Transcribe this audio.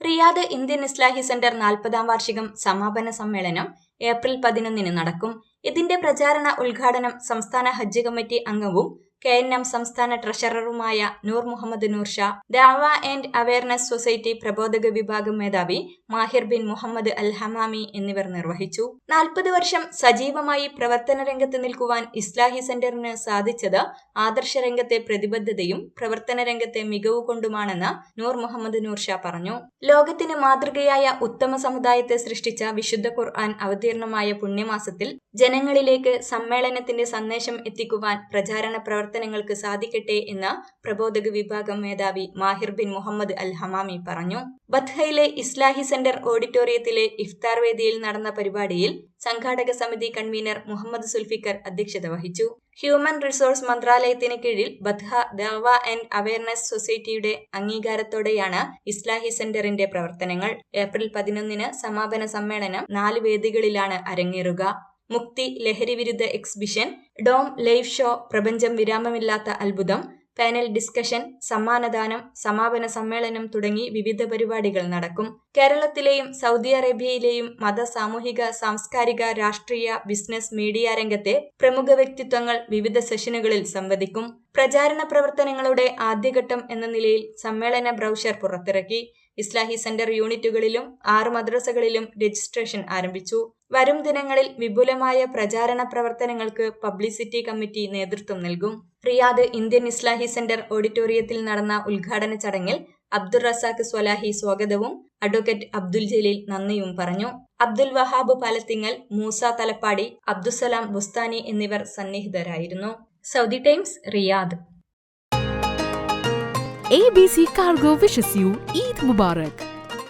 Riyadh Indian ഇസ്ലാഹി centre നാൽപ്പതാം വാർഷികം സമാപന സമ്മേളനം ഏപ്രിൽ പതിനൊന്നിന് നടക്കും. ഇതിന്റെ പ്രചാരണ ഉദ്ഘാടനം സംസ്ഥാന ഹജ്ജ് കമ്മിറ്റി അംഗവും കെ എൻ എം സംസ്ഥാന ട്രഷററുമായ Noor Muhammad Noor Shah Dawa and awareness society പ്രബോധക വിഭാഗം മേധാവി Mahir bin Muhammad al Hamami എന്നിവർ നിർവഹിച്ചു. നാൽപ്പത് വർഷം സജീവമായി പ്രവർത്തന രംഗത്ത് നിൽക്കുവാൻ ഇസ്ലാഹി സെന്ററിന് സാധിച്ചത് ആദർശ രംഗത്തെ പ്രതിബദ്ധതയും പ്രവർത്തന രംഗത്തെ മികവ് കൊണ്ടുമാണെന്ന് നൂർ മുഹമ്മദ് നൂർ ഷാ പറഞ്ഞു. ലോകത്തിന് മാതൃകയായ ഉത്തമ സമുദായത്തെ സൃഷ്ടിച്ച വിശുദ്ധ ഖുർആൻ അവതീർണമായ പുണ്യമാസത്തിൽ ജനങ്ങളിലേക്ക് സമ്മേളനത്തിന്റെ സന്ദേശം എത്തിക്കുവാൻ പ്രചാരണ പ്രവർത്തനങ്ങൾക്ക് സാധിക്കട്ടെ എന്ന് പ്രബോധക വിഭാഗം മേധാവി Mahir bin Muhammad al Hamami പറഞ്ഞു. ബത്ഹയിലെ ഇസ്ലാഹി സെന്റർ ഓഡിറ്റോറിയത്തിലെ ഇഫ്താർ വേദിയിൽ നടന്ന പരിപാടിയിൽ സംഘാടക സമിതി കൺവീനർ മുഹമ്മദ് സുൽഫിക്കർ അധ്യക്ഷത വഹിച്ചു. ഹ്യൂമൻ റിസോഴ്സ് മന്ത്രാലയത്തിന് കീഴിൽ ബദ്ഹ ദവ ആൻഡ് അവയർനെസ് സൊസൈറ്റിയുടെ അംഗീകാരത്തോടെയാണ് ഇസ്ലാഹി സെന്ററിന്റെ പ്രവർത്തനങ്ങൾ. ഏപ്രിൽ പതിനൊന്നിന് സമാപന സമ്മേളനം നാല് വേദികളിലാണ് അരങ്ങേറുക. മുക്തി ലഹരി വിരുദ്ധ എക്സിബിഷൻ ഡോം ലൈവ് ഷോ പ്രപഞ്ചം വിരാമമില്ലാത്ത അത്ഭുതം പാനൽ ഡിസ്കഷൻ സമ്മാനദാനം സമാപന സമ്മേളനം തുടങ്ങി വിവിധ പരിപാടികൾ നടക്കും. കേരളത്തിലെയും സൗദി അറേബ്യയിലെയും മത സാമൂഹിക സാംസ്കാരിക രാഷ്ട്രീയ ബിസിനസ് മീഡിയ രംഗത്തെ പ്രമുഖ വ്യക്തിത്വങ്ങൾ വിവിധ സെഷനുകളിൽ സംവദിക്കും. പ്രചാരണ പ്രവർത്തനങ്ങളുടെ ആദ്യഘട്ടം എന്ന നിലയിൽ സമ്മേളന ബ്രൗഷർ പുറത്തിറക്കി. ഇസ്ലാഹി സെന്റർ യൂണിറ്റുകളിലും ആറ് മദ്രസകളിലും രജിസ്ട്രേഷൻ ആരംഭിച്ചു. വരും ദിനങ്ങളിൽ വിപുലമായ പ്രചാരണ പ്രവർത്തനങ്ങൾക്ക് പബ്ലിസിറ്റി കമ്മിറ്റി നേതൃത്വം നൽകും. റിയാദ് ഇന്ത്യൻ ഇസ്ലാഹി സെന്റർ ഓഡിറ്റോറിയത്തിൽ നടന്ന ഉദ്ഘാടന ചടങ്ങിൽ അബ്ദുൾ റസാഖ് സ്വലാഹി സ്വാഗതവും അഡ്വക്കേറ്റ് അബ്ദുൽ ജലീൽ നന്ദിയും പറഞ്ഞു. അബ്ദുൽ വഹാബ് പാലത്തിങ്ങൽ മൂസ തലപ്പാടി അബ്ദുസലാം ബുസ്താനി എന്നിവർ സന്നിഹിതരായിരുന്നു. Saudi Times Riyadh. ABC Cargo wishes you Eid mübarek.